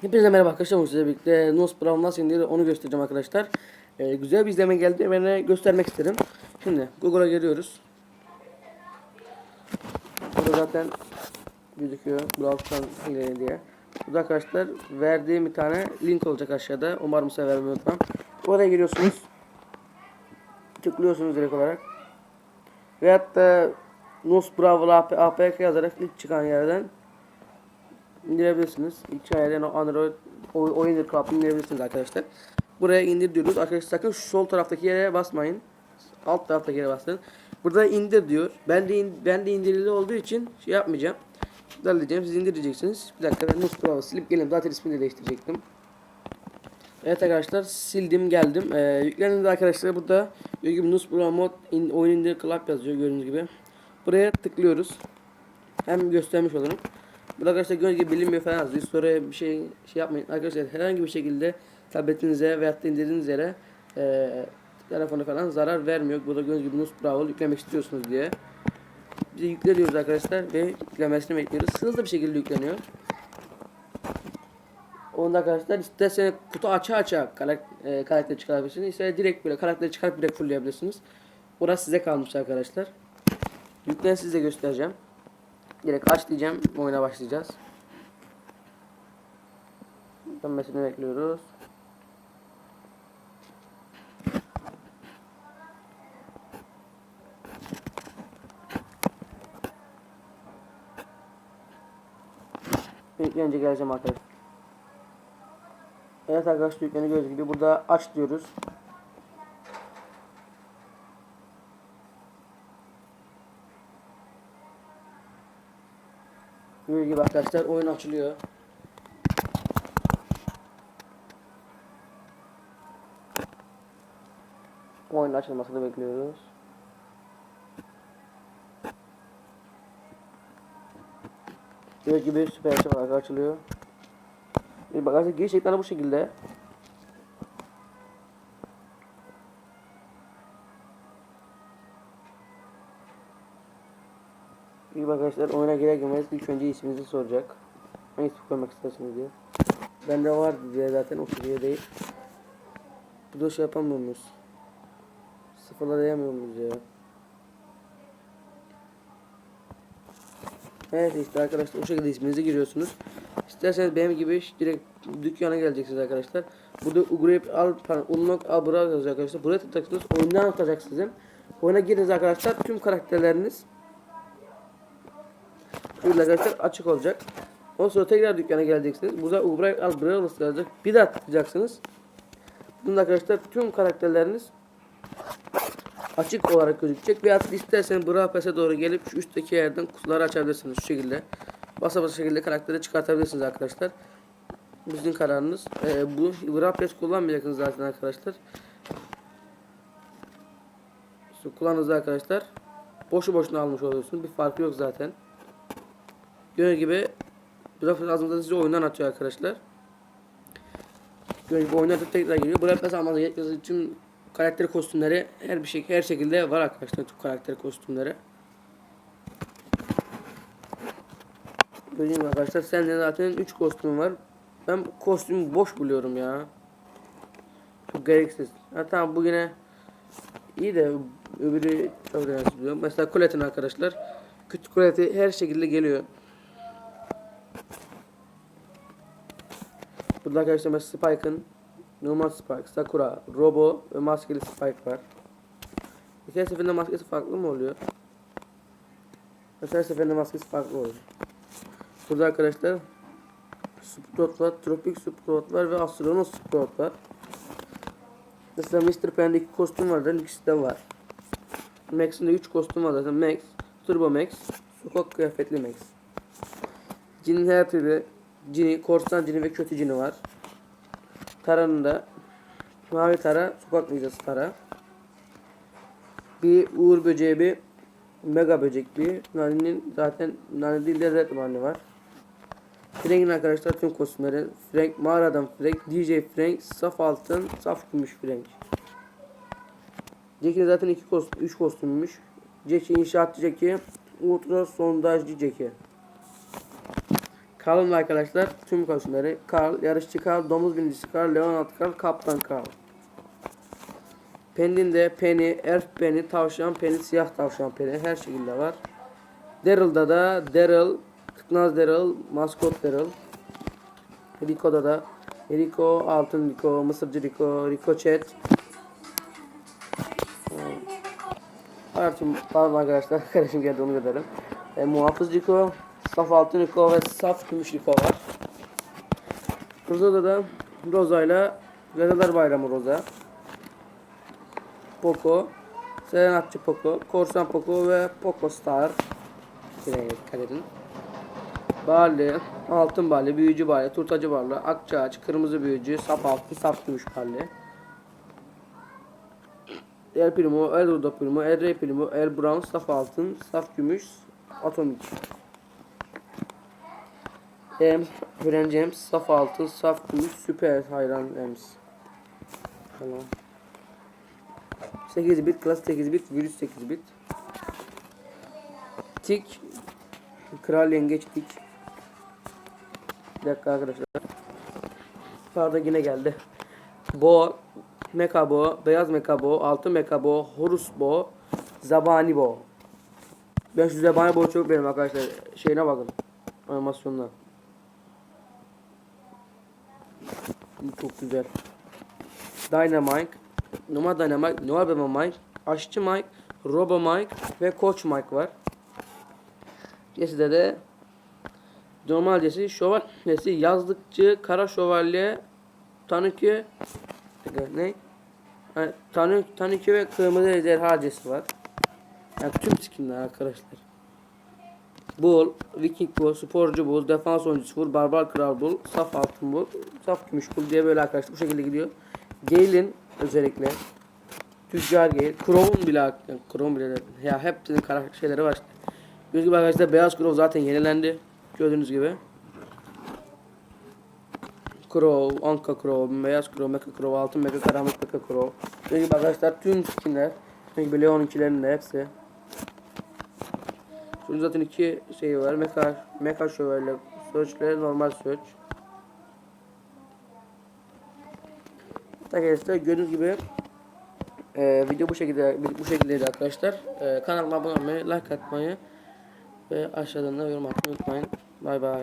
Hepinize merhaba arkadaşlar. Bugün birlikte Nos Brown nasıl indirir onu göstereceğim arkadaşlar. Ee, güzel bir izleme geldi. Ben de göstermek isterim. Şimdi Google'a giriyoruz. Burada zaten gözüküyor. Browser'dan ileri diye. Burada arkadaşlar verdiğim bir tane link olacak aşağıda. Umarım size vermeyi unutmam. Oraya giriyorsunuz. Tıklıyorsunuz direkt olarak. Veyahut da Nos Browser APK yazarak ilk çıkan yerden indirebilirsiniz. Yerden o Android oy- oyun club'ı indirebilirsiniz arkadaşlar. Buraya indir diyoruz. Arkadaşlar sakın sol taraftaki yere basmayın. Alt taraftaki yere basın. Burada indir diyor. Ben de in, ben de indirili olduğu için şey yapmayacağım. İptal. Siz indireceksiniz. Bir dakika ben Browser silip geleyim. Zaten ismini de değiştirecektim. Evet arkadaşlar sildim geldim. Ee, yüklendiğinde arkadaşlar burada gibi Nus mod in, oyun indir club yazıyor gördüğünüz gibi. Buraya tıklıyoruz. Hem göstermiş olurum. Burada arkadaşlar gördüğünüz gibi bilinmiyor falan yazıyor. Sonra bir şey şey yapmayın. Arkadaşlar herhangi bir şekilde tabletinize veyahut da indirdiğiniz yere e, telefonu falan zarar vermiyor. Burada gördüğünüz gibi Nus Brawl yüklemek istiyorsunuz diye. Biz de yükleniyoruz arkadaşlar ve yüklemesini bekliyoruz. Hızlı bir şekilde yükleniyor. Onda arkadaşlar isterseniz kutu aça aça karakter, e, karakteri çıkarabilirsiniz. İsterseniz direkt böyle karakteri çıkarıp direkt fullleyebilirsiniz. Burası size kalmış arkadaşlar. Yüklen size göstereceğim. Direkt aç diyeceğim. Oyuna başlayacağız. Dönmesini bekliyoruz. Yüklenince geleceğim arkadaşlar. Evet arkadaşlar yükleni gördüğünüz gibi burada aç diyoruz. Gördüğünüz gibi arkadaşlar oyun açılıyor. Oyun açılmasını bekliyoruz. Gördüğünüz gibi süper açılıyor. Bir bagajda giriş bu şekilde. Bak arkadaşlar oyuna girer girmez ilk önce isminizi soracak. Hangi ismi koymak istersiniz diye. Bende var diye zaten o seviye değil. Bu da şey yapamıyor muyuz? Sıfırlayamıyor muyuz ya? Evet işte arkadaşlar o şekilde isminizi giriyorsunuz. İsterseniz benim gibi direkt dükkana geleceksiniz arkadaşlar. Burada Ugrep al Unlock al yazıyor arkadaşlar. Buraya tıklayacaksınız. Oyundan atacak sizin. Oyuna giriniz arkadaşlar. Tüm karakterleriniz Şöyle arkadaşlar açık olacak. Ondan sonra tekrar dükkana geleceksiniz. Burada Ugrep al buraya yazacak. Bir daha tıklayacaksınız. Bunda arkadaşlar tüm karakterleriniz açık olarak gözükecek. Veya isterseniz Brawl Pass'e doğru gelip şu üstteki yerden kutuları açabilirsiniz şu şekilde. Basa basa şekilde karakteri çıkartabilirsiniz arkadaşlar. Bizim kararınız. Ee, bu Brawl Pass kullanmayacaksınız zaten arkadaşlar. Kullandığınızda arkadaşlar boşu boşuna almış oluyorsunuz. Bir farkı yok zaten. Gördüğünüz gibi Brawl Pass ağzınıza sizi oyundan atıyor arkadaşlar. Gördüğünüz gibi oyuna tekrar geliyor. Brawl Pass tüm karakter kostümleri her bir şey her şekilde var arkadaşlar tüm karakter kostümleri. Gördüğünüz arkadaşlar sende zaten 3 kostüm var. Ben kostümü boş buluyorum ya. Çok gereksiz. Ha tamam bu yine iyi de öbürü çok gereksiz buluyorum. Mesela Colette'in arkadaşlar. Küçük Colette her şekilde geliyor. Burada arkadaşlar mesela Spike'ın normal Spike, Sakura, Robo ve maskeli Spike var. İki seferinde maskesi farklı mı oluyor? Mesela seferinde maskesi farklı oluyor. Burada arkadaşlar Sprout var, Tropic Sprout var ve Astronaut Sprout var. Mesela Mr. Pen'de iki kostüm var, ikisi de var. Max'in de 3 kostüm var zaten. Max, Turbo Max, sokak kıyafetli Max. Cin'in her Cini, korsan cini ve kötü cini var. Tara'nın da mavi tara, sokak ninjası tara. Bir uğur böceği bir mega böcek bir. Nani'nin zaten Nani değil de Red Nani var. Frank'in arkadaşlar tüm kostümleri. Frank, mağaradan Frank, DJ Frank, saf altın, saf gümüş Frank. Jack'in zaten iki kostüm, üç kostümmüş. Jack'i inşaatçı Jack'i, ultra sondajcı Jack'i. Karl'ın arkadaşlar tüm kostümleri. Karl, yarışçı Karl, domuz binicisi Karl, Leonard Karl, kaptan Karl. Penny'de Penny, Elf Penny, tavşan Penny, siyah tavşan Penny her şekilde var. Daryl'da da Daryl, Tıknaz Daryl, maskot Daryl. Rico'da da Rico, Altın Rico, Mısırcı Rico, Rico Chat. Artık pardon arkadaşlar kardeşim geldi onu görelim. E, muhafız Rico, saf altın Rico ve saf gümüş Rico var. Burada da Rosa ile Vedalar Bayramı Rosa. Poco, Serenatçı Poco, Korsan Poco ve Poco Star. Edin. Barley, altın barley, büyücü barley, turtacı barley, akça ağaç, kırmızı büyücü, sap altın, sap gümüş barley. El Primo, El Rudo Primo, El Rey Primo, El Brown, saf altın, saf gümüş, atomik. Ems, Hüren James, saf altın, saf gümüş, süper hayran Ems. Tamam. 8 bit, klas 8 bit, virüs 8 bit. Tik, kral yengeç tik. Bir dakika arkadaşlar. Pardon yine geldi. Bo, Mekabo, Beyaz Mekabo, Altın Mekabo, Horus Bo, Zabani Bo. Ben şu Zabani Bo'yu çok beğendim arkadaşlar. Şeyine bakın. Animasyonuna. Bu Çok güzel. Dynamite, Numa Dynamite, Noah Bema Mike, Aşçı Mike, Robo Mike ve Koç Mike var. Gerisi de normalcesi şövalyesi yazlıkçı kara şövalye tanıkı ne? Yani, tanı, tanıkı ve kırmızı ejderhacesi var. Yani tüm skinler arkadaşlar. Bull, Viking Bull, Sporcu Bull, Defans oyuncusu Bull, Barbar Kral Bull, Saf Altın Bull, Saf Gümüş Bull diye böyle arkadaşlar bu şekilde gidiyor. Gale'in özellikle Tüccar Gale, Crow'un bile yani Crow'un bile ya hepsinin karakter şeyleri var. Gördüğünüz gibi arkadaşlar Beyaz Crow zaten yenilendi. Gördüğünüz gibi. Crow, Anka Crow, Beyaz Crow, Mecha Crow, Altın Mecha, Karanlık Mecha Crow. Gördüğünüz gibi arkadaşlar tüm skinler. Gördüğünüz gibi Leon'unkilerin de hepsi. Şunun zaten iki şeyi var. Mecha, Mecha Şövalye, Search'le normal Search. Arkadaşlar gördüğünüz gibi e, video bu şekilde bu şekildeydi arkadaşlar. E, kanalıma abone olmayı, like atmayı ve aşağıdan da yorum atmayı unutmayın. Bay bay.